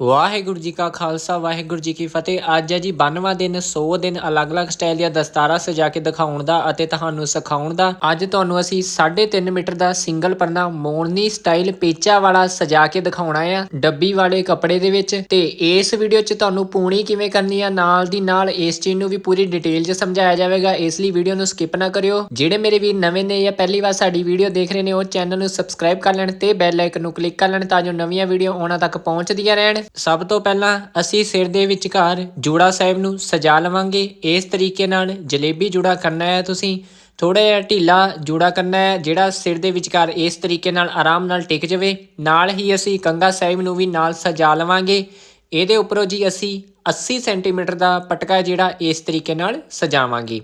ਵਾਹਿਗੁਰੂ ਜੀ ਕਾ ਖਾਲਸਾ, ਵਾਹਿਗੁਰੂ ਜੀ ਕੀ ਫਤਿਹ। ਅੱਜ ਹੈ ਜੀ 92ਵਾਂ ਦਿਨ 100 ਦਿਨ, ਅਲੱਗ-ਅਲੱਗ ਸਟਾਈਲ ਦੀਆਂ ਦਸਤਾਰਾਂ ਸਜਾ ਕੇ ਦਿਖਾਉਣ ਦਾ ਅਤੇ ਤੁਹਾਨੂੰ ਸਿਖਾਉਣ ਦਾ। ਅੱਜ ਤੁਹਾਨੂੰ ਅਸੀਂ 3.5 ਮੀਟਰ ਦਾ ਸਿੰਗਲ ਪਰਨਾ ਮੋਰਨੀ ਸਟਾਈਲ ਪੇਚਾ ਵਾਲਾ ਸਜਾ ਕੇ ਦਿਖਾਉਣਾ ਆ ਡੱਬੀ ਵਾਲੇ ਕੱਪੜੇ ਦੇ ਵਿੱਚ। ਤੇ ਇਸ ਵੀਡੀਓ 'ਚ ਤੁਹਾਨੂੰ ਪੂਣੀ ਕਿਵੇਂ ਕਰਨੀ ਆ, ਨਾਲ ਦੀ ਨਾਲ ਇਸ ਚੀਜ਼ ਨੂੰ ਵੀ ਪੂਰੀ ਡਿਟੇਲ 'ਚ ਸਮਝਾਇਆ ਜਾਵੇਗਾ। ਇਸ ਲਈ ਵੀਡੀਓ ਨੂੰ ਸਕਿਪ ਨਾ ਕਰਿਓ। ਜਿਹੜੇ ਮੇਰੇ ਵੀਰ ਨਵੇਂ ਨੇ ਜਾਂ ਪਹਿਲੀ ਵਾਰ ਸਾਡੀ ਵੀਡੀਓ ਦੇਖ ਰਹੇ ਨੇ, ਉਹ ਚੈਨਲ ਨੂੰ ਸਬਸਕ੍ਰਾਈਬ ਕਰ ਲੈਣ ਤੇ ਬੈਲ ਆਈਕਨ ਨੂੰ ਕਲਿੱਕ ਕਰ ਲੈਣ ਤਾਂ ਜੋ ਨਵੀਆਂ ਵੀਡੀਓ ਉਹਨਾਂ ਤੱਕ ਪਹੁੰਚਦੀਆਂ ਰਹਿਣ। ਸਭ ਤੋਂ ਪਹਿਲਾਂ ਅਸੀਂ ਸਿਰ ਦੇ ਵਿਚਕਾਰ ਜੂੜਾ ਸਾਹਿਬ ਨੂੰ ਸਜਾ ਲਵਾਂਗੇ। ਇਸ ਤਰੀਕੇ ਨਾਲ ਜਲੇਬੀ ਜੂੜਾ ਕਰਨਾ ਹੈ ਤੁਸੀਂ। ਥੋੜਾ ਜਿਹਾ ਢੀਲਾ ਜੂੜਾ ਕਰਨਾ ਹੈ, ਜਿਹੜਾ ਸਿਰ ਦੇ ਵਿਚਕਾਰ ਇਸ ਤਰੀਕੇ ਨਾਲ ਆਰਾਮ ਨਾਲ ਟਿਕ ਜਾਵੇ। ਨਾਲ ਹੀ ਅਸੀਂ ਕੰਗਾ ਸਾਹਿਬ ਨੂੰ ਵੀ ਨਾਲ ਸਜਾ ਲਵਾਂਗੇ। ਇਹਦੇ ਉੱਪਰੋਂ ਜੀ ਅਸੀਂ 80 ਸੈਂਟੀਮੀਟਰ ਦਾ ਪਟਕਾ ਜਿਹੜਾ ਇਸ ਤਰੀਕੇ ਨਾਲ ਸਜਾਵਾਂਗੇ।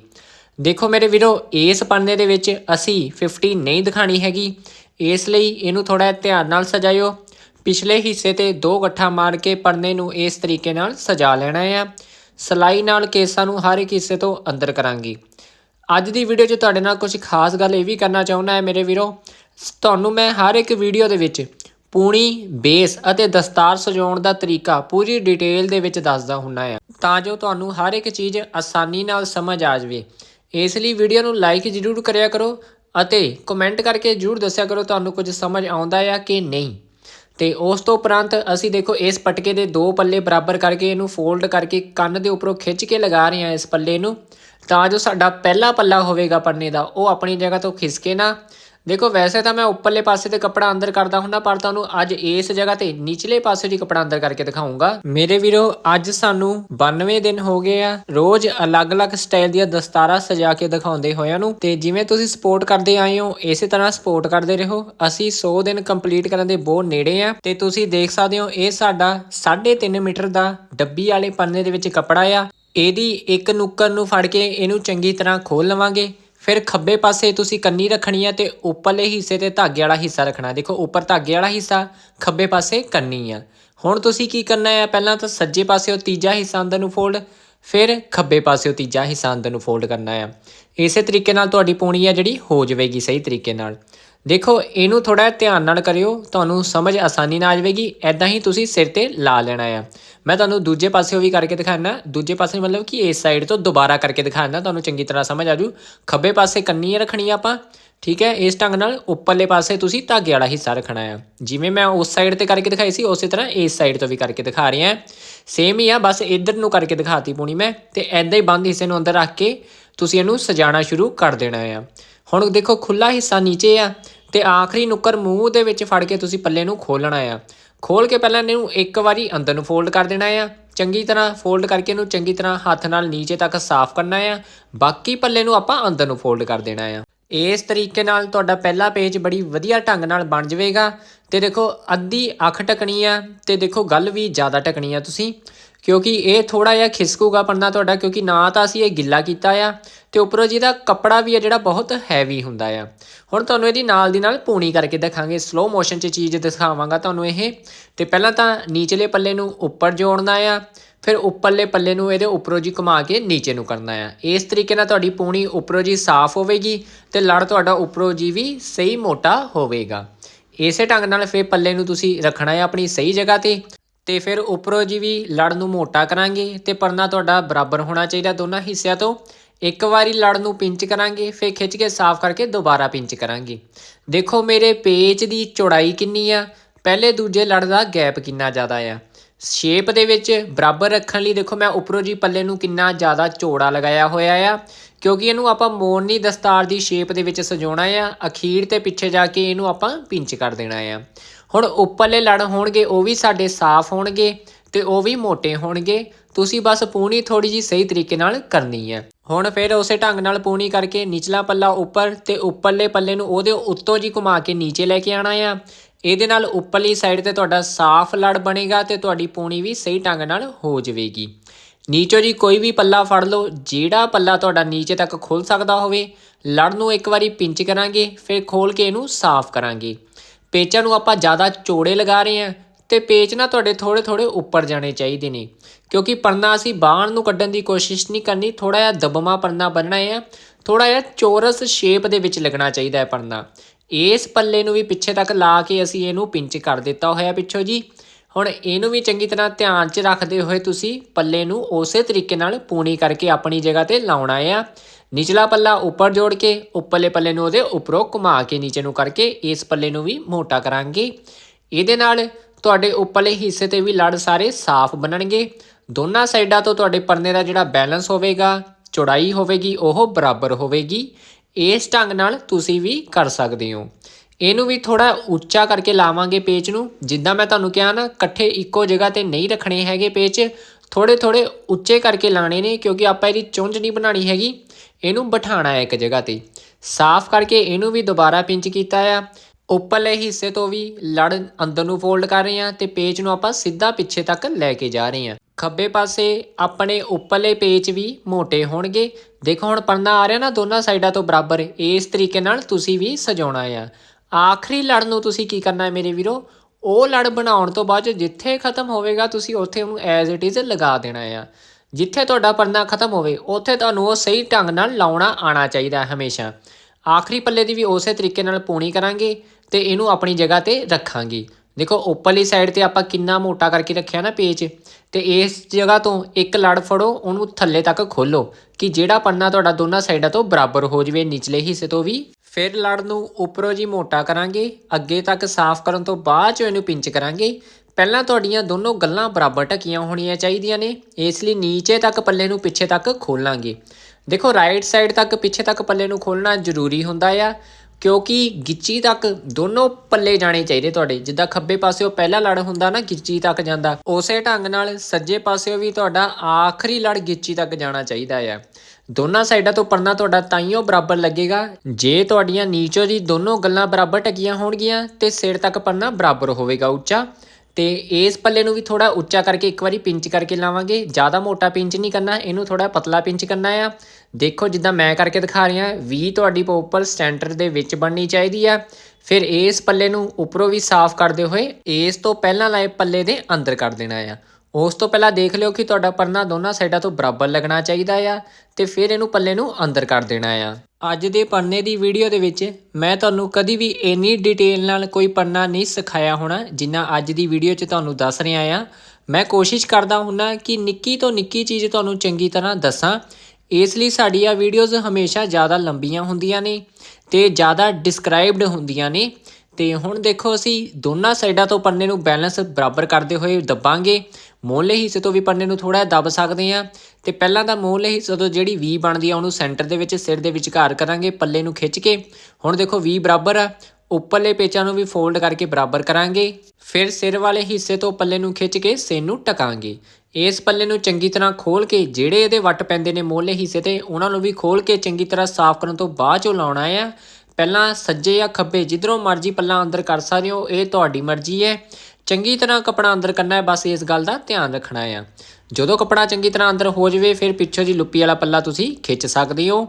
ਦੇਖੋ ਮੇਰੇ ਵੀਰੋ, ਇਸ ਪੰਨੇ ਦੇ ਵਿੱਚ ਅਸੀਂ 50 ਨਹੀਂ ਦਿਖਾਣੀ ਹੈਗੀ। ਇਸ ਲਈ ਇਹਨੂੰ ਥੋੜਾ ਧਿਆਨ ਨਾਲ ਸਜਾਇਓ। ਪਿਛਲੇ ਹਿੱਸੇ ਤੇ ਦੋ ਗੱਠਾਂ ਮਾਰ ਕੇ ਪੰਨੇ ਨੂੰ ਇਸ ਤਰੀਕੇ ਨਾਲ ਸਜਾ ਲੈਣਾ ਹੈ। ਸਲਾਈ ਨਾਲ ਕੇਸਾਂ ਨੂੰ ਹਰ ਇੱਕ ਹਿੱਸੇ ਤੋਂ ਅੰਦਰ ਕਰਾਂਗੇ। ਅੱਜ ਦੀ ਵੀਡੀਓ 'ਚ ਤੁਹਾਡੇ ਨਾਲ ਕੁਝ ਖਾਸ ਗੱਲ ਇਹ ਵੀ ਕਰਨਾ ਚਾਹੁੰਦਾ ਹੈ ਮੇਰੇ ਵੀਰੋ। ਤੁਹਾਨੂੰ ਮੈਂ ਹਰ ਇੱਕ ਵੀਡੀਓ ਦੇ ਵਿੱਚ ਪੂਣੀ, ਬੇਸ ਅਤੇ ਦਸਤਾਰ ਸਜਾਉਣ ਦਾ ਤਰੀਕਾ ਪੂਰੀ ਡਿਟੇਲ ਦੇ ਵਿੱਚ ਦੱਸਦਾ ਹੁੰਨਾ ਹੈ। ਤਾਂ ਜੋ ਤੁਹਾਨੂੰ ਹਰ ਇੱਕ ਚੀਜ਼ ਆਸਾਨੀ ਨਾਲ ਸਮਝ ਆ ਜਾਵੇ। ਇਸ ਲਈ ਵੀਡੀਓ ਨੂੰ ਲਾਈਕ ਜ਼ਰੂਰ ਕਰਿਆ ਕਰੋ ਅਤੇ ਕਮੈਂਟ ਕਰਕੇ ਜ਼ਰੂਰ ਦੱਸਿਆ ਕਰੋ ਤੁਹਾਨੂੰ ਕੁਝ ਸਮਝ ਆਉਂਦਾ ਹੈ ਕਿ ਨਹੀਂ। ਤੇ ਉਸ ਤੋਂ ਉਪਰੰਤ ਅਸੀਂ ਦੇਖੋ ਇਸ ਪਟਕੇ ਦੇ ਦੋ ਪੱਲੇ ਬਰਾਬਰ ਕਰਕੇ ਇਹਨੂੰ ਫੋਲਡ ਕਰਕੇ ਕੰਨ ਦੇ ਉੱਪਰੋਂ ਖਿੱਚ ਕੇ ਲਗਾ ਰਹੇ ਹਾਂ ਇਸ ਪੱਲੇ ਨੂੰ, ਤਾਂ ਜੋ ਸਾਡਾ ਪਹਿਲਾ ਪੱਲਾ ਹੋਵੇਗਾ ਪੰਨੇ ਦਾ, ਉਹ ਆਪਣੀ ਜਗ੍ਹਾ ਤੋਂ ਖਿਸਕੇ ਨਾ ਦੇਖੋ, ਵੈਸੇ ਤਾਂ ਮੈਂ ਉੱਪਰਲੇ ਪਾਸੇ ਤੇ ਕੱਪੜਾ ਅੰਦਰ ਕਰਦਾ ਹੁੰਦਾ, ਪਰ ਤੁਹਾਨੂੰ ਅੱਜ ਇਸ ਜਗ੍ਹਾ ਤੇ ਨਿਚਲੇ ਪਾਸੇ ਦੀ ਕੱਪੜਾ ਅੰਦਰ ਕਰਕੇ ਦਿਖਾਉਂਗਾ। ਮੇਰੇ ਵੀਰੋ, ਅੱਜ ਸਾਨੂੰ 92 ਦਿਨ ਹੋ ਗਏ ਆ। ਰੋਜ਼ ਅਲੱਗ-ਅਲੱਗ ਸਟਾਈਲ ਦੀਆਂ ਦਸਤਾਰਾਂ ਸਜਾ ਕੇ ਦਿਖਾਉਂਦੇ ਹੋਇਆਂ ਨੂੰ, ਤੇ ਜਿਵੇਂ ਤੁਸੀਂ ਸਪੋਰਟ ਕਰਦੇ ਆਏ ਹੋ, ਇਸੇ ਤਰ੍ਹਾਂ ਸਪੋਰਟ ਕਰਦੇ ਰਹੋ। ਅਸੀਂ 100 ਦਿਨ ਕੰਪਲੀਟ ਕਰਨ ਦੇ ਬਹੁਤ ਨੇੜੇ ਆ, ਤੇ ਤੁਸੀਂ ਦੇਖ ਸਕਦੇ ਹੋ, ਇਹ ਸਾਡਾ 3.5 ਮੀਟਰ ਦਾ ਡੱਬੀ ਵਾਲੇ ਪੰਨੇ ਦੇ ਵਿੱਚ ਕੱਪੜਾ ਆ। ਇਹਦੀ ਇੱਕ ਨੁੱਕਰ ਨੂੰ ਫੜ ਕੇ ਇਹਨੂੰ ਚੰਗੀ ਤਰ੍ਹਾਂ ਖੋਲ ਲਵਾਂਗੇ। ਫਿਰ ਖੱਬੇ ਪਾਸੇ ਤੁਸੀਂ ਕੰਨੀ ਰੱਖਣੀ ਹੈ ਤੇ ਉੱਪਰਲੇ ਹਿੱਸੇ ਤੇ ਧਾਗੇ ਵਾਲਾ ਹਿੱਸਾ ਰੱਖਣਾ। ਦੇਖੋ, ਉੱਪਰ ਧਾਗੇ ਵਾਲਾ ਹਿੱਸਾ, ਖੱਬੇ ਪਾਸੇ ਕੰਨੀ ਆ। ਹੁਣ ਤੁਸੀਂ ਕੀ ਕਰਨਾ ਹੈ ਪਹਿਲਾਂ ਤਾਂ ਸੱਜੇ ਪਾਸਿਓਂ ਤੀਜਾ ਹਿੱਸਾ ਅੰਦਰ ਨੂੰ ਫੋਲਡ ਫਿਰ ਖੱਬੇ ਪਾਸਿਓਂ ਤੀਜਾ ਹਿੱਸਾ ਅੰਦਰ ਨੂੰ ਫੋਲਡ ਕਰਨਾ ਹੈ ਇਸੇ ਤਰੀਕੇ ਨਾਲ ਤੁਹਾਡੀ ਪੂਣੀ ਆ ਜਿਹੜੀ, ਹੋ ਜਾਵੇਗੀ ਸਹੀ ਤਰੀਕੇ ਨਾਲ। ਦੇਖੋ, ਇਹਨੂੰ ਥੋੜਾ ਧਿਆਨ ਨਾਲ ਕਰਿਓ, ਤੁਹਾਨੂੰ ਸਮਝ ਆਸਾਨੀ ਨਾਲ ਆ ਜਾਵੇਗੀ ਐਦਾਂ ਹੀ ਤੁਸੀਂ ਸਿਰ ਤੇ ਲਾ ਲੈਣਾ ਆ। ਮੈਂ ਤੁਹਾਨੂੰ ਦੂਜੇ ਪਾਸਿਓਂ ਵੀ ਕਰਕੇ ਦਿਖਾਣਾ ਦੂਜੇ ਪਾਸੇ ਮਤਲਬ ਕਿ ਇਸ ਸਾਈਡ ਤੋਂ ਦੁਬਾਰਾ ਕਰਕੇ ਦਿਖਾਣਾ ਤੁਹਾਨੂੰ ਚੰਗੀ ਤਰ੍ਹਾਂ ਸਮਝ ਆ ਜੂ ਖੱਬੇ ਪਾਸੇ ਕੰਨੀ ਰੱਖਣੀ ਆਪਾਂ, ਠੀਕ ਹੈ, ਇਸ ਢੰਗ ਨਾਲ ਉੱਪਰਲੇ ਪਾਸੇ ਤੁਸੀਂ ਧਾਗੇ ਵਾਲਾ ਹਿੱਸਾ ਰੱਖਣਾ ਆ। ਜਿਵੇਂ ਮੈਂ ਉਸ ਸਾਈਡ ਤੇ ਕਰਕੇ ਦਿਖਾਈ ਸੀ, ਉਸੇ ਤਰ੍ਹਾਂ ਇਸ ਸਾਈਡ ਤੋਂ ਵੀ ਕਰਕੇ ਦਿਖਾ ਰਿਹਾ। ਸੇਮ ਹੀ ਆ, ਬਸ ਇਧਰ ਨੂੰ ਕਰਕੇ ਦਿਖਾਤੀ ਪੂਣੀ ਮੈਂ, ਤੇ ਐਦਾਂ ਹੀ ਬੰਦ ਹਿੱਸੇ ਨੂੰ ਅੰਦਰ ਰੱਖ ਕੇ ਤੁਸੀਂ ਇਹਨੂੰ ਸਜਾਣਾ ਸ਼ੁਰੂ ਕਰ ਦੇਣਾ ਆ। ਹੁਣ ਦੇਖੋ ਖੁੱਲਾ ਹਿੱਸਾ ਨੀਚੇ ਆ ਤੇ ਆਖਰੀ ਨੁੱਕਰ ਮੂੰਹ ਦੇ ਵਿੱਚ ਫੜ ਕੇ ਤੁਸੀਂ ਪੱਲੇ ਨੂੰ ਖੋਲਣਾ ਆ। ਖੋਲ ਕੇ ਪਹਿਲਾਂ ਇਹਨੂੰ ਇੱਕ ਵਾਰੀ ਅੰਦਰ ਨੂੰ ਫੋਲਡ ਕਰ ਦੇਣਾ ਆ। ਚੰਗੀ ਤਰ੍ਹਾਂ ਫੋਲਡ ਕਰਕੇ ਇਹਨੂੰ ਚੰਗੀ ਤਰ੍ਹਾਂ ਹੱਥ ਨਾਲ ਨੀਚੇ ਤੱਕ ਸਾਫ਼ ਕਰਨਾ ਆ। ਬਾਕੀ ਪੱਲੇ ਨੂੰ ਆਪਾਂ ਅੰਦਰ ਨੂੰ ਫੋਲਡ ਕਰ ਦੇਣਾ ਆ। ਇਸ ਤਰੀਕੇ ਨਾਲ ਤੁਹਾਡਾ ਪਹਿਲਾ ਪੇਜ ਬੜੀ ਵਧੀਆ ਢੰਗ ਨਾਲ ਬਣ ਜਾਵੇਗਾ। ਤੇ ਦੇਖੋ, ਅੱਧੀ ਅੱਖ ਟਕਣੀ ਆ ਤੇ ਦੇਖੋ, ਗੱਲ ਵੀ ਜ਼ਿਆਦਾ ਟਕਣੀ ਆ ਤੁਸੀਂ। ਕਿਉਂਕਿ ਇਹ ਥੋੜਾ ਜਿਹਾ ਖਿਸਕੂਗਾ ਪੰਨਾ ਤੁਹਾਡਾ, ਕਿਉਂਕਿ ਨਾ ਤਾਂ ਅਸੀਂ ਇਹ ਗਿੱਲਾ ਕੀਤਾ ਆ, ਤੇ ਉੱਪਰੋਂ ਜਿਹਦਾ ਕੱਪੜਾ ਵੀ ਆ ਜਿਹੜਾ ਬਹੁਤ ਹੈਵੀ ਹੁੰਦਾ ਆ। ਹੁਣ ਤੁਹਾਨੂੰ ਇਹਦੀ ਨਾਲ ਦੀ ਨਾਲ ਪੂਣੀ ਕਰਕੇ ਦਿਖਾਂਗੇ ਸਲੋ ਮੋਸ਼ਨ 'ਚ ਚੀਜ਼ ਦਿਖਾਵਾਂਗਾ ਤੁਹਾਨੂੰ ਇਹ। ਤੇ ਪਹਿਲਾਂ ਤਾਂ ਨੀਚਲੇ ਪੱਲੇ ਨੂੰ ਉੱਪਰ ਜੋੜਨਾ ਆ, ਫਿਰ ਉੱਪਰਲੇ ਪੱਲੇ ਨੂੰ ਇਹਦੇ ਉੱਪਰੋਂ ਜੀ ਘੁਮਾ ਕੇ ਨੀਚੇ ਨੂੰ ਕਰਨਾ ਆ। ਇਸ ਤਰੀਕੇ ਨਾਲ ਤੁਹਾਡੀ ਪੂਣੀ ਉੱਪਰੋਂ ਜੀ ਸਾਫ਼ ਹੋਵੇਗੀ ਤੇ ਲੜ ਤੁਹਾਡਾ ਉੱਪਰੋਂ ਜੀ ਵੀ ਸਹੀ ਮੋਟਾ ਹੋਵੇਗਾ। ਇਸੇ ਢੰਗ ਨਾਲ ਫਿਰ ਪੱਲੇ ਨੂੰ ਤੁਸੀਂ ਰੱਖਣਾ ਹੈ ਆਪਣੀ ਸਹੀ ਜਗ੍ਹਾ ਤੇ। ਤੇ ਫਿਰ ਉੱਪਰੋਂ ਜੀ ਵੀ ਲੜ ਨੂੰ ਮੋਟਾ ਕਰਾਂਗੇ ਤੇ ਪਰਨਾ ਤੁਹਾਡਾ ਬਰਾਬਰ ਹੋਣਾ ਚਾਹੀਦਾ ਦੋਨਾਂ ਹਿੱਸਿਆਂ ਤੋਂ। ਇੱਕ ਵਾਰੀ ਲੜ ਨੂੰ ਪਿੰਚ ਕਰਾਂਗੇ, ਫਿਰ ਖਿੱਚ ਕੇ ਸਾਫ਼ ਕਰਕੇ ਦੁਬਾਰਾ ਪਿੰਚ ਕਰਾਂਗੇ। ਦੇਖੋ ਮੇਰੇ ਪੇਚ ਦੀ ਚੌੜਾਈ ਕਿੰਨੀ ਆ, ਪਹਿਲੇ ਦੂਜੇ ਲੜ ਦਾ ਗੈਪ ਕਿੰਨਾ ਜ਼ਿਆਦਾ ਆ। ਸ਼ੇਪ ਦੇ ਵਿੱਚ ਬਰਾਬਰ ਰੱਖਣ ਲਈ ਦੇਖੋ ਮੈਂ ਉੱਪਰੋਂ ਜੀ ਪੱਲੇ ਨੂੰ ਕਿੰਨਾ ਜ਼ਿਆਦਾ ਚੌੜਾ ਲਗਾਇਆ ਹੋਇਆ ਆ। ਕਿਉਂਕਿ ਇਹਨੂੰ ਆਪਾਂ ਮੋਰਨੀ ਦਸਤਾਰ ਦੀ ਸ਼ੇਪ ਦੇ ਵਿੱਚ ਸਜਾਉਣਾ ਆ, ਅਖੀਰ ਤੇ ਪਿੱਛੇ ਜਾ ਕੇ ਇਹਨੂੰ ਆਪਾਂ ਪਿੰਚ ਕਰ ਦੇਣਾ ਆ। ਹੁਣ ਉੱਪਰਲੇ ਲੜ ਹੋਣਗੇ, ਉਹ ਵੀ ਸਾਡੇ ਸਾਫ਼ ਹੋਣਗੇ ਤੇ ਉਹ ਵੀ ਮੋٹے ਹੋਣਗੇ। ਤੁਸੀਂ ਬਸ ਪੂਣੀ ਥੋੜੀ ਜੀ ਸਹੀ ਤਰੀਕੇ ਨਾਲ ਕਰਨੀ ਹੈ ਹੁਣ ਫਿਰ ਉਸੇ ਢੰਗ ਨਾਲ ਪੂਣੀ ਕਰਕੇ ਨਿਚਲਾ ਪੱਲਾ ਉੱਪਰ ਤੇ ਉੱਪਰਲੇ ਪੱਲੇ ਨੂੰ ਉਹਦੇ ਉੱਤੋਂ ਜੀ ਘੁਮਾ ਕੇ ਨੀਚੇ ਲੈ ਕੇ ਆਣਾ ਆ। ਇਹਦੇ ਨਾਲ ਉੱਪਰਲੀ ਸਾਈਡ ਤੇ ਤੁਹਾਡਾ ਸਾਫ਼ ਲੜ ਬਣੇਗਾ ਤੇ ਤੁਹਾਡੀ ਪੂਣੀ ਵੀ ਸਹੀ ਢੰਗ ਨਾਲ ਹੋ ਜਾਵੇਗੀ। ਨੀਚੋ ਜੀ ਕੋਈ ਵੀ ਪੱਲਾ ਫੜ ਲਓ, ਜਿਹੜਾ ਪੱਲਾ ਤੁਹਾਡਾ ਨੀਚੇ ਤੱਕ ਖੁੱਲ ਸਕਦਾ ਹੋਵੇ, ਲੜ ਨੂੰ ਇੱਕ ਵਾਰੀ ਪਿੰਚ ਕਰਾਂਗੇ, ਫਿਰ ਖੋਲ ਕੇ ਇਹਨੂੰ ਸਾਫ਼ ਕਰਾਂਗੇ। ਪੇਚਾਂ ਨੂੰ ਆਪਾਂ ਜ਼ਿਆਦਾ ਚੋੜੇ ਲਗਾ ਰਹੇ ਹਾਂ ਤੇ ਪੇਚ ਨਾ ਤੁਹਾਡੇ ਥੋੜੇ ਥੋੜੇ ਉੱਪਰ ਜਾਣੇ ਚਾਹੀਦੇ ਨੇ। ਕਿਉਂਕਿ ਪਰਨਾ ਅਸੀਂ ਬਾਹਰ ਨੂੰ ਕੱਢਣ ਦੀ ਕੋਸ਼ਿਸ਼ ਨਹੀਂ ਕਰਨੀ ਥੋੜਾ ਜਿਹਾ ਦਬਮਾ ਪਰਨਾ ਬਣਨਾ ਹੈ ਥੋੜਾ ਜਿਹਾ ਚੋਰਸ ਸ਼ੇਪ ਦੇ ਵਿੱਚ ਲੱਗਣਾ ਚਾਹੀਦਾ ਹੈ ਪਰਨਾ। ਇਸ ਪੱਲੇ ਨੂੰ ਵੀ ਪਿੱਛੇ ਤੱਕ ਲਾ ਕੇ ਅਸੀਂ ਇਹਨੂੰ ਪਿੰਚ ਕਰ ਦਿੱਤਾ ਹੋਇਆ ਪਿੱਛੋਂ ਜੀ। ਹੁਣ ਇਹਨੂੰ ਵੀ ਚੰਗੀ ਤਰ੍ਹਾਂ ਧਿਆਨ 'ਚ ਰੱਖਦੇ ਹੋਏ ਤੁਸੀਂ ਪੱਲੇ ਨੂੰ ਉਸੇ ਤਰੀਕੇ ਨਾਲ ਪੂਣੀ ਕਰਕੇ ਆਪਣੀ ਜਗ੍ਹਾ ਤੇ ਲਾਉਣਾ ਆ। ਨਿਚਲਾ ਪੱਲਾ ਉੱਪਰ ਜੋੜ ਕੇ, ਉੱਪਰਲੇ ਪੱਲੇ ਨੂੰ ਉਹਦੇ ਉੱਪਰੋਂ ਘੁਮਾ ਕੇ, ਨੀਚੇ ਨੂੰ ਕਰਕੇ ਇਸ ਪੱਲੇ ਨੂੰ ਵੀ ਮੋਟਾ ਕਰਾਂਗੇ। ਇਹਦੇ ਨਾਲ ਤੁਹਾਡੇ ਉੱਪਰਲੇ ਹਿੱਸੇ ਤੇ ਵੀ ਲੜ ਸਾਰੇ ਸਾਫ਼ ਬਣਨਗੇ। ਦੋਨਾਂ ਸਾਈਡਾਂ ਤੋਂ ਤੁਹਾਡੇ ਪਰਨੇ ਦਾ ਜਿਹੜਾ ਬੈਲੈਂਸ ਹੋਵੇਗਾ, ਚੌੜਾਈ ਹੋਵੇਗੀ, ਉਹ ਬਰਾਬਰ ਹੋਵੇਗੀ। ਇਸ ਢੰਗ ਨਾਲ ਤੁਸੀਂ ਵੀ ਕਰ ਸਕਦੇ ਹੋ। ਇਹਨੂੰ ਵੀ ਥੋੜਾ ਉੱਚਾ ਕਰਕੇ ਲਾਵਾਂਗੇ ਪੇਚ ਨੂੰ। ਜਿੱਦਾਂ ਮੈਂ ਤੁਹਾਨੂੰ ਕਿਹਾ ਨਾ, ਇਕੱਠੇ ਇੱਕੋ ਜਗ੍ਹਾ ਤੇ ਨਹੀਂ ਰੱਖਣੇ ਹੈਗੇ ਪੇਚ। ਥੋੜੇ ਥੋੜੇ ਉੱਚੇ ਕਰਕੇ ਲਾਣੇ ਨੇ, ਕਿਉਂਕਿ ਆਪਾਂ ਇਹਦੀ ਚੁੰਝ ਨਹੀਂ ਬਣਾਣੀ ਹੈਗੀ। ਇਹਨੂੰ ਬਿਠਾਣਾ ਹੈ ਇੱਕ ਜਗ੍ਹਾ ਤੇ। ਸਾਫ਼ ਕਰਕੇ ਇਹਨੂੰ ਵੀ ਦੁਬਾਰਾ ਪਿੰਚ ਕੀਤਾ ਆ। ਉੱਪਰਲੇ ਹਿੱਸੇ ਤੋਂ ਵੀ ਲੜ ਅੰਦਰ ਨੂੰ ਫੋਲਡ ਕਰ ਰਹੇ ਹਾਂ ਤੇ ਪੇਚ ਨੂੰ ਆਪਾਂ ਸਿੱਧਾ ਪਿੱਛੇ ਤੱਕ ਲੈ ਕੇ ਜਾ ਰਹੇ ਹਾਂ। ਖੱਬੇ ਪਾਸੇ ਆਪਣੇ ਉੱਪਰਲੇ ਪੇਚ ਵੀ ਮੋٹے ਹੋਣਗੇ। ਦੇਖੋ ਹੁਣ ਪਰਨਾ ਆ ਰਿਹਾ ਨਾ ਦੋਨਾਂ ਸਾਈਡਾਂ ਤੋਂ ਬਰਾਬਰ। ਇਸ ਤਰੀਕੇ ਨਾਲ ਤੁਸੀਂ ਵੀ ਸਜਾਉਣਾ ਆ। ਆਖਰੀ ਲੜ ਨੂੰ ਤੁਸੀਂ ਕੀ ਕਰਨਾ ਹੈ ਮੇਰੇ ਵੀਰੋ? ਉਹ ਲੜ ਬਣਾਉਣ ਤੋਂ ਬਾਅਦ ਜਿੱਥੇ ਖਤਮ ਹੋਵੇਗਾ, ਤੁਸੀਂ ਉੱਥੇ ਉਹਨੂੰ ਐਜ਼ ਇਟ ਇਜ਼ ਲਗਾ ਦੇਣਾ ਆ ਜਿੱਥੇ ਤੁਹਾਡਾ ਪਰਨਾ ਖਤਮ ਹੋਵੇ, ਉੱਥੇ ਤੁਹਾਨੂੰ ਉਹ ਸਹੀ ਢੰਗ ਨਾਲ ਲਾਉਣਾ ਆਣਾ ਚਾਹੀਦਾ ਹਮੇਸ਼ਾ। ਆਖਰੀ ਪੱਲੇ ਦੀ ਵੀ ਉਸੇ ਤਰੀਕੇ ਨਾਲ ਪੂਣੀ ਕਰਾਂਗੇ ਤੇ ਇਹਨੂੰ ਆਪਣੀ ਜਗ੍ਹਾ ਤੇ ਰੱਖਾਂਗੇ। ਦੇਖੋ, ਉੱਪਰਲੀ ਸਾਈਡ ਤੇ ਆਪਾਂ ਕਿੰਨਾ ਮੋਟਾ ਕਰਕੇ ਰੱਖਿਆ ਨਾ ਪੇਚ, ਤੇ ਇਸ ਜਗ੍ਹਾ ਤੋਂ ਇੱਕ ਲੜ ਫੜੋ, ਉਹਨੂੰ ਥੱਲੇ ਤੱਕ ਖੋਲੋ, ਕਿ ਜਿਹੜਾ ਪੰਨਾ ਤੁਹਾਡਾ ਦੋਨਾਂ ਸਾਈਡਾਂ ਤੋਂ ਬਰਾਬਰ ਹੋ ਜਵੇ, ਨਿਚਲੇ ਹਿੱਸੇ ਤੋਂ ਵੀ ਫਿਰ ਲੜ ਨੂੰ ਉੱਪਰੋਂ ਜੀ ਮੋਟਾ ਕਰਾਂਗੇ, ਅੱਗੇ ਤੱਕ ਸਾਫ਼ ਕਰਨ ਤੋਂ ਬਾਅਦ ਚ ਇਹਨੂੰ ਪਿੰਚ ਕਰਾਂਗੇ। ਪਹਿਲਾਂ ਤੁਹਾਡੀਆਂ ਦੋਨੋਂ ਗੱਲਾਂ ਬਰਾਬਰ ਢਕੀਆਂ ਹੋਣੀਆਂ ਚਾਹੀਦੀਆਂ ਨੇ, ਇਸ ਲਈ ਨੀਚੇ ਤੱਕ ਪੱਲੇ ਨੂੰ ਪਿੱਛੇ ਤੱਕ ਖੋਲਾਂਗੇ। ਦੇਖੋ ਰਾਈਟ ਸਾਈਡ ਤੱਕ ਪਿੱਛੇ ਤੱਕ ਪੱਲੇ ਨੂੰ ਖੋਲਣਾ ਜ਼ਰੂਰੀ ਹੁੰਦਾ ਆ, ਕਿਉਂਕਿ ਗਿੱਚੀ ਤੱਕ ਦੋਨੋਂ ਪੱਲੇ ਜਾਣੇ ਚਾਹੀਦੇ ਤੁਹਾਡੇ। ਜਿੱਦਾਂ ਖੱਬੇ ਪਾਸਿਓਂ ਪਹਿਲਾ ਲੜ ਹੁੰਦਾ ਨਾ ਗਿੱਚੀ ਤੱਕ ਜਾਂਦਾ, ਉਸੇ ਢੰਗ ਨਾਲ ਸੱਜੇ ਪਾਸਿਓ ਵੀ ਤੁਹਾਡਾ ਆਖਰੀ ਲੜ ਗਿੱਚੀ ਤੱਕ ਜਾਣਾ ਚਾਹੀਦਾ ਆ। ਦੋਨਾਂ ਸਾਈਡਾਂ ਤੋਂ ਪਰਨਾ ਤੁਹਾਡਾ ਤਾਈਓ ਬਰਾਬਰ ਲੱਗੇਗਾ। ਜੇ ਤੁਹਾਡੀਆਂ ਨੀਚੋਂ ਦੀ ਦੋਨੋਂ ਗੱਲਾਂ ਬਰਾਬਰ ਟਕੀਆਂ ਹੋਣਗੀਆਂ, ਤੇ ਸਿਰ ਤੱਕ ਪਰਨਾ ਬਰਾਬਰ ਹੋਵੇਗਾ ਉੱਚਾ। ਤੇ ਇਸ ਪੱਲੇ ਨੂੰ ਵੀ ਥੋੜਾ ਉੱਚਾ ਕਰਕੇ ਇੱਕ ਵਾਰੀ ਪਿੰਚ ਕਰਕੇ ਲਾਵਾਂਗੇ। ਜ਼ਿਆਦਾ ਮੋਟਾ ਪਿੰਚ ਨਹੀਂ ਕਰਨਾ, ਇਹਨੂੰ ਥੋੜਾ ਪਤਲਾ ਪਿੰਚ ਕਰਨਾ ਆ। ਦੇਖੋ, ਜਿੱਦਾਂ ਮੈਂ ਕਰਕੇ ਦਿਖਾ ਰਿਹਾ, ਵੀ ਤੁਹਾਡੀ ਪ੍ਰੋਪਰ ਸੈਂਟਰ ਦੇ ਵਿੱਚ ਬਣਨੀ ਚਾਹੀਦੀ ਆ। ਫਿਰ ਇਸ ਪੱਲੇ ਨੂੰ ਉੱਪਰੋਂ ਵੀ ਸਾਫ਼ ਕਰਦੇ ਹੋਏ, ਇਸ ਤੋਂ ਪਹਿਲਾਂ ਲਾਏ ਪੱਲੇ ਦੇ ਅੰਦਰ ਕਰ ਦੇਣਾ ਆ। ਉਸ ਤੋਂ ਪਹਿਲਾਂ ਦੇਖ ਲਿਓ ਕਿ ਤੁਹਾਡਾ ਪਰਨਾ ਦੋਨਾਂ ਸਾਈਡਾਂ ਤੋਂ ਬਰਾਬਰ ਲੱਗਣਾ ਚਾਹੀਦਾ ਆ ਤੇ ਫਿਰ ਇਹਨੂੰ ਪੱਲੇ ਨੂੰ ਅੰਦਰ ਕਰ ਦੇਣਾ ਆ। ਅੱਜ ਦੇ ਪੰਨੇ ਦੀ ਵੀਡੀਓ ਦੇ ਵਿੱਚ ਮੈਂ ਤੁਹਾਨੂੰ ਕਦੀ ਵੀ ਇੰਨੀ ਡਿਟੇਲ ਨਾਲ ਕੋਈ ਪੰਨਾ ਨਹੀਂ ਸਿਖਾਇਆ ਹੋਣਾ ਜਿੰਨਾ ਅੱਜ ਦੀ ਵੀਡੀਓ 'ਚ ਤੁਹਾਨੂੰ ਦੱਸ ਰਿਹਾ ਆ। ਮੈਂ ਕੋਸ਼ਿਸ਼ ਕਰਦਾ ਹੁੰਨਾ ਕਿ ਨਿੱਕੀ ਤੋਂ ਨਿੱਕੀ ਚੀਜ਼ ਤੁਹਾਨੂੰ ਚੰਗੀ ਤਰ੍ਹਾਂ ਦੱਸਾਂ। ਇਸ ਲਈ ਸਾਡੀਆਂ ਵੀਡੀਓਜ਼ ਹਮੇਸ਼ਾ ਜ਼ਿਆਦਾ ਲੰਬੀਆਂ ਹੁੰਦੀਆਂ ਨੇ ਤੇ ਜ਼ਿਆਦਾ ਡਿਸਕ੍ਰਾਈਬਡ ਹੁੰਦੀਆਂ ਨੇ। ਤੇ ਹੁਣ ਦੇਖੋ ਅਸੀਂ ਦੋਨਾਂ ਸਾਈਡਾਂ ਤੋਂ ਪੰਨੇ ਨੂੰ ਬੈਲੈਂਸ ਬਰਾਬਰ ਕਰਦੇ ਹੋਏ ਦੱਬਾਂਗੇ। ਮੋਹਲੇ ਹਿੱਸੇ ਤੋਂ ਵੀ ਪੰਨੇ ਨੂੰ ਥੋੜਾ ਦੱਬ ਸਕਦੇ ਆ ਤੇ ਪਹਿਲਾਂ ਤਾਂ ਮੋਹਲੇ ਹਿੱਸੇ ਤੋਂ ਜਿਹੜੀ ਵੀ ਬਣਦੀ ਆ, ਉਹਨੂੰ ਸੈਂਟਰ ਦੇ ਵਿੱਚ ਸਿਰ ਦੇ ਵਿਚਕਾਰ ਕਰਾਂਗੇ ਪੱਲੇ ਨੂੰ ਖਿੱਚ ਕੇ। ਹੁਣ ਦੇਖੋ ਵੀ ਬਰਾਬਰ ਆ, ਉੱਪਰਲੇ ਪੇਚਾਂ ਨੂੰ ਵੀ ਫੋਲਡ ਕਰਕੇ ਬਰਾਬਰ ਕਰਾਂਗੇ। ਫਿਰ ਸਿਰ ਵਾਲੇ ਹਿੱਸੇ ਤੋਂ ਪੱਲੇ ਨੂੰ ਖਿੱਚ ਕੇ ਸਿਰ ਨੂੰ ਟਕਾਂਗੇ। ਇਸ ਪੱਲੇ ਨੂੰ ਚੰਗੀ ਤਰ੍ਹਾਂ ਖੋਲ ਕੇ, ਜਿਹੜੇ ਇਹਦੇ ਵੱਟ ਪੈਂਦੇ ਨੇ ਮੋਹਲੇ ਹਿੱਸੇ ਤੇ, ਉਹਨਾਂ ਨੂੰ ਵੀ ਖੋਲ ਕੇ ਚੰਗੀ ਤਰ੍ਹਾਂ ਸਾਫ਼ ਕਰਨ ਤੋਂ ਬਾਅਦ ਚੋਂ ਲਾਉਣਾ ਆ। ਪਹਿਲਾਂ ਸੱਜੇ ਜਾਂ ਖੱਬੇ ਜਿੱਧਰੋਂ ਮਰਜ਼ੀ ਪੱਲਾ ਅੰਦਰ ਕਰ ਸਕਦੇ ਹੋ, ਇਹ ਤੁਹਾਡੀ ਮਰਜ਼ੀ ਹੈ। ਚੰਗੀ ਤਰ੍ਹਾਂ ਕਪੜਾ ਅੰਦਰ ਕਰਨਾ ਹੈ, ਬਸ ਇਸ ਗੱਲ ਦਾ ਧਿਆਨ ਰੱਖਣਾ ਆ। ਜਦੋਂ ਕਪੜਾ ਚੰਗੀ ਤਰ੍ਹਾਂ ਅੰਦਰ ਹੋ ਜਾਵੇ, ਫਿਰ ਪਿੱਛੋਂ ਦੀ ਲੁੱਪੀ ਵਾਲਾ ਪੱਲਾ ਤੁਸੀਂ ਖਿੱਚ ਸਕਦੇ ਹੋ।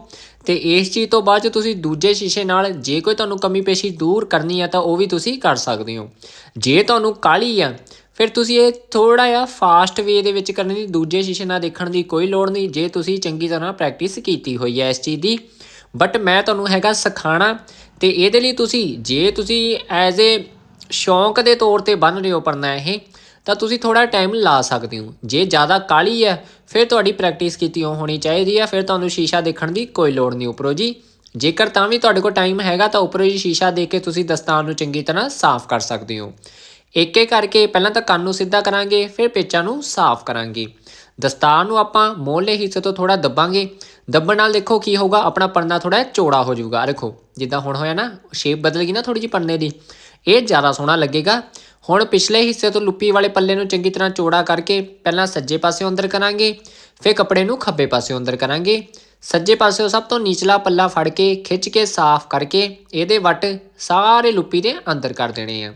ਤੇ ਇਸ ਚੀਜ਼ ਤੋਂ ਬਾਅਦ 'ਚ ਤੁਸੀਂ ਦੂਜੇ ਸ਼ੀਸ਼ੇ ਨਾਲ ਜੇ ਕੋਈ ਤੁਹਾਨੂੰ ਕਮੀ ਪੇਸ਼ੀ ਦੂਰ ਕਰਨੀ ਹੈ ਤਾਂ ਉਹ ਵੀ ਤੁਸੀਂ ਕਰ ਸਕਦੇ ਹੋ। ਜੇ ਤੁਹਾਨੂੰ ਕਾਲੀ ਆ, ਫਿਰ ਤੁਸੀਂ ਇਹ ਥੋੜਾ ਜਿਹਾ ਫਾਸਟ ਵੇ ਦੇ ਵਿੱਚ ਕਰਨ ਦੀ ਦੂਜੇ ਸ਼ੀਸ਼ੇ ਨਾਲ ਦੇਖਣ ਦੀ ਕੋਈ ਲੋੜ ਨਹੀਂ, ਜੇ ਤੁਸੀਂ ਚੰਗੀ ਤਰ੍ਹਾਂ ਪ੍ਰੈਕਟਿਸ ਕੀਤੀ ਹੋਈ ਹੈ ਇਸ ਚੀਜ਼ ਦੀ। ਬਟ ਮੈਂ ਤੁਹਾਨੂੰ ਹੈਗਾ ਸਿਖਾਣਾ, ਤੇ ਇਹਦੇ ਲਈ ਤੁਸੀਂ, ਜੇ ਤੁਸੀਂ ਐਜ਼ ਏ ਸ਼ੌਂਕ ਦੇ ਤੌਰ ਤੇ ਬੰਨ ਰਹੇ ਹੋ ਪੜਨਾ ਇਹ, ਤਾਂ ਤੁਸੀਂ ਥੋੜਾ ਟਾਈਮ ਲਾ ਸਕਦੇ ਹੋ। ਜੇ ਜ਼ਿਆਦਾ ਕਾਲੀ ਹੈ, ਫਿਰ ਤੁਹਾਡੀ ਪ੍ਰੈਕਟਿਸ ਕੀਤੀ ਹੋਣੀ ਚਾਹੀਦੀ ਹੈ, ਫਿਰ ਤੁਹਾਨੂੰ ਸ਼ੀਸ਼ਾ ਦੇਖਣ ਦੀ ਕੋਈ ਲੋੜ ਨਹੀਂ ਉੱਪਰੋਂ ਜੀ। ਜੇਕਰ ਤਾਂ ਵੀ ਤੁਹਾਡੇ ਕੋਲ ਟਾਈਮ ਹੈਗਾ, ਤਾਂ ਉੱਪਰੋਂ ਜੀ ਸ਼ੀਸ਼ਾ ਦੇਖ ਕੇ ਤੁਸੀਂ ਦਸਤਾਰ ਨੂੰ ਚੰਗੀ ਤਰ੍ਹਾਂ ਸਾਫ਼ ਕਰ ਸਕਦੇ ਹੋ। ਇੱਕ ਇੱਕ ਕਰਕੇ ਪਹਿਲਾਂ ਤਾਂ ਕੰਨ ਨੂੰ ਸਿੱਧਾ ਕਰਾਂਗੇ, ਫਿਰ ਪੇਚਾਂ ਨੂੰ ਸਾਫ਼ ਕਰਾਂਗੇ। ਦਸਤਾਰ ਨੂੰ ਆਪਾਂ ਮੋਹਲੇ ਹਿੱਸੇ ਤੋਂ ਥੋੜਾ ਦੱਬਾਂਗੇ। ਦੱਬਣ ਨਾਲ ਦੇਖੋ ਕੀ ਹੋਊਗਾ, ਆਪਣਾ ਪਰਨਾ ਥੋੜਾ ਚੌੜਾ ਹੋ ਜਾਊਗਾ। ਦੇਖੋ, ਜਿੱਦਾਂ ਹੁਣ ਹੋਇਆ ਨਾ ਸ਼ੇਪ ਬਦਲ ਗਈ ਨਾ ਥੋੜੀ ਜਿਹੀ ਪਰਨੇ ਦੀ। ਇਹ ਜ਼ਿਆਦਾ ਸੋਹਣਾ ਲੱਗੇਗਾ। ਹੁਣ ਪਿਛਲੇ ਹਿੱਸੇ ਤੋਂ ਲੁੱਪੀ ਵਾਲੇ ਪੱਲੇ ਨੂੰ ਚੰਗੀ ਤਰ੍ਹਾਂ ਚੌੜਾ ਕਰਕੇ ਪਹਿਲਾਂ ਸੱਜੇ ਪਾਸਿਓਂ ਅੰਦਰ ਕਰਾਂਗੇ, ਫਿਰ ਕੱਪੜੇ ਨੂੰ ਖੱਬੇ ਪਾਸਿਓਂ ਅੰਦਰ ਕਰਾਂਗੇ। ਸੱਜੇ ਪਾਸਿਓਂ ਸਭ ਤੋਂ ਨੀਚਲਾ ਪੱਲਾ ਫੜ ਕੇ ਖਿੱਚ ਕੇ ਸਾਫ਼ ਕਰਕੇ ਇਹਦੇ ਵੱਟ ਸਾਰੇ ਲੁੱਪੀ ਦੇ ਅੰਦਰ ਕਰ ਦੇਣੇ ਆ।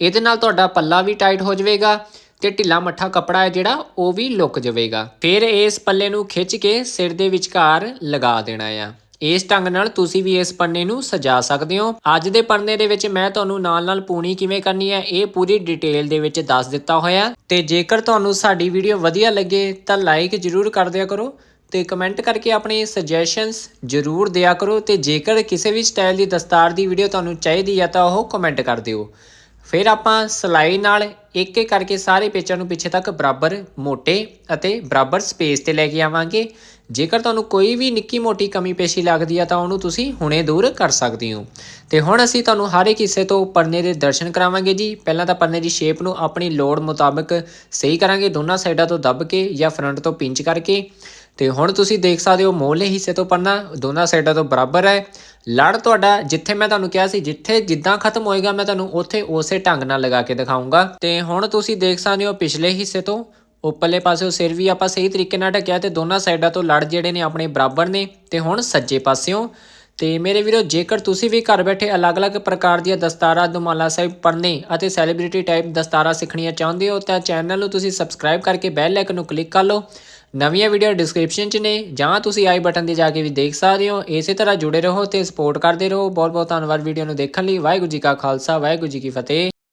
ਇਹਦੇ ਨਾਲ ਤੁਹਾਡਾ ਪੱਲਾ ਵੀ ਟਾਈਟ ਹੋ ਜਾਵੇਗਾ ਤੇ ਢਿੱਲਾ ਮੱਠਾ ਕੱਪੜਾ ਹੈ ਜਿਹੜਾ ਉਹ ਵੀ ਲੁਕ ਜਾਵੇਗਾ। ਫਿਰ ਇਸ ਪੱਲੇ ਨੂੰ ਖਿੱਚ ਕੇ ਸਿਰ ਦੇ ਵਿਚਕਾਰ ਲਗਾ ਦੇਣਾ ਆ। ਇਸ ਢੰਗ ਨਾਲ ਤੁਸੀਂ ਵੀ ਇਸ ਪੰਨੇ ਨੂੰ ਸਜਾ ਸਕਦੇ ਹੋ। ਅੱਜ ਦੇ ਪੰਨੇ ਦੇ ਵਿੱਚ ਮੈਂ ਤੁਹਾਨੂੰ ਨਾਲ-ਨਾਲ ਪੂਣੀ ਕਿਵੇਂ ਕਰਨੀ ਹੈ, ਇਹ ਪੂਰੀ ਡਿਟੇਲ ਦੇ ਵਿੱਚ ਦੱਸ ਦਿੱਤਾ ਹੋਇਆ ਤੇ ਜੇਕਰ ਤੁਹਾਨੂੰ ਸਾਡੀ ਵੀਡੀਓ ਵਧੀਆ ਲੱਗੇ, ਤਾਂ ਲਾਈਕ ਜਰੂਰ ਕਰ ਦਿਆ ਕਰੋ ਤੇ ਕਮੈਂਟ ਕਰਕੇ ਆਪਣੇ ਸੁਜੈਸ਼ਨਸ ਜਰੂਰ ਦਿਆ ਕਰੋ ਤੇ ਜੇਕਰ ਕਿਸੇ ਵੀ ਸਟਾਈਲ ਦੀ ਦਸਤਾਰ ਦੀ ਵੀਡੀਓ ਤੁਹਾਨੂੰ ਚਾਹੀਦੀ ਹੈ, ਤਾਂ ਉਹ ਕਮੈਂਟ ਕਰ ਦਿਓ। ਫਿਰ ਆਪਾਂ ਸਲਾਈ ਨਾਲ ਇੱਕ ਇੱਕ ਕਰਕੇ ਸਾਰੇ ਪੇਚਾਂ ਨੂੰ ਪਿੱਛੇ ਤੱਕ ਬਰਾਬਰ, ਮੋਟੇ ਅਤੇ ਬਰਾਬਰ ਸਪੇਸ ਤੇ ਲੈ ਕੇ ਆਵਾਂਗੇ। ਜੇਕਰ ਤੁਹਾਨੂੰ ਕੋਈ ਵੀ ਨਿੱਕੀ ਮੋਟੀ ਕਮੀ ਪੇਸ਼ੀ ਲੱਗਦੀ ਆ ਤਾਂ ਉਹਨੂੰ ਤੁਸੀਂ ਹੁਣੇ ਦੂਰ ਕਰ ਸਕਦੇ ਹੋ। ਤੇ ਹੁਣ ਅਸੀਂ ਤੁਹਾਨੂੰ ਹਰ ਇੱਕ ਹਿੱਸੇ ਤੋਂ ਪਰਨੇ ਦੇ ਦਰਸ਼ਨ ਕਰਾਵਾਂਗੇ ਜੀ। ਪਹਿਲਾਂ ਤਾਂ ਪਰਨੇ ਦੀ ਸ਼ੇਪ ਨੂੰ ਆਪਣੀ ਲੋੜ ਮੁਤਾਬਕ ਸਹੀ ਕਰਾਂਗੇ, ਦੋਨਾਂ ਸਾਈਡਾਂ ਤੋਂ ਦੱਬ ਕੇ ਜਾਂ ਫਰੰਟ ਤੋਂ ਪਿੰਚ ਕਰਕੇ। ਤੇ ਹੁਣ ਤੁਸੀਂ ਦੇਖ ਸਕਦੇ ਹੋ ਮੋਹਲੇ ਹਿੱਸੇ ਤੋਂ ਪਰਨਾ, ਦੋਨਾਂ ਸਾਈਡਾਂ ਤੋਂ ਬਰਾਬਰ ਹੈ। ਲੜ ਤੁਹਾਡਾ ਜਿੱਥੇ ਮੈਂ ਤੁਹਾਨੂੰ ਕਿਹਾ ਸੀ, ਜਿੱਥੇ ਜਿੱਦਾਂ ਖਤਮ ਹੋਏਗਾ, ਮੈਂ ਤੁਹਾਨੂੰ ਉੱਥੇ ਉਸੇ ਢੰਗ ਨਾਲ ਲਗਾ ਕੇ ਦਿਖਾਉਂਗਾ ਤੇ ਹੁਣ ਤੁਸੀਂ ਦੇਖ ਸਕਦੇ ਹੋ ਪਿਛਲੇ ਹਿੱਸੇ ਤੋਂ ਉੱਪਰਲੇ ਪਾਸਿਓਂ ਸਿਰ ਵੀ ਆਪਾਂ ਸਹੀ ਤਰੀਕੇ ਨਾਲ ਢੱਕਿਆ ਤੇ ਦੋਨਾਂ ਸਾਈਡਾਂ ਤੋਂ ਲੜ ਜਿਹੜੇ ਨੇ ਆਪਣੇ ਬਰਾਬਰ ਨੇ ਤੇ ਹੁਣ ਸੱਜੇ ਪਾਸਿਓਂ। ਤੇ ਮੇਰੇ ਵੀਰੋ, ਜੇਕਰ ਤੁਸੀਂ ਵੀ ਘਰ ਬੈਠੇ ਅਲੱਗ-ਅਲੱਗ ਪ੍ਰਕਾਰ ਦੀਆਂ ਦਸਤਾਰਾਂ ਦੁਮਾਲਾ ਸਾਹਿਬ ਪੜ੍ਹਨੇ ਅਤੇ ਸੈਲੀਬ੍ਰਿਟੀ ਟਾਈਪ ਦਸਤਾਰਾਂ ਸਿੱਖਣੀਆਂ ਚਾਹੁੰਦੇ ਹੋ, ਤਾਂ ਚੈਨਲ ਨੂੰ ਤੁਸੀਂ ਸਬਸਕ੍ਰਾਈਬ ਕਰਕੇ ਬੈਲ ਆਈਕਨ ਨੂੰ ਕਲਿੱਕ ਕਰ ਲਓ। ਨਵੀਆਂ ਵੀਡੀਓ ਡਿਸਕ੍ਰਿਪਸ਼ਨ 'ਚ ਨੇ, ਜਾਂ ਤੁਸੀਂ ਆਈ ਬਟਨ ਤੇ ਜਾ ਕੇ ਵੀ ਦੇਖ ਸਕਦੇ ਹੋ। ਇਸੇ ਤਰ੍ਹਾਂ ਜੁੜੇ ਰਹੋ ਤੇ ਸਪੋਰਟ ਕਰਦੇ ਰਹੋ। ਬਹੁਤ ਬਹੁਤ ਧੰਨਵਾਦ ਵੀਡੀਓ ਨੂੰ ਦੇਖਣ ਲਈ। ਵਾਹਿਗੁਰੂ ਜੀ ਕਾ ਖਾਲਸਾ, ਵਾਹਿਗੁਰੂ ਜੀ ਕੀ ਫਤਿਹ।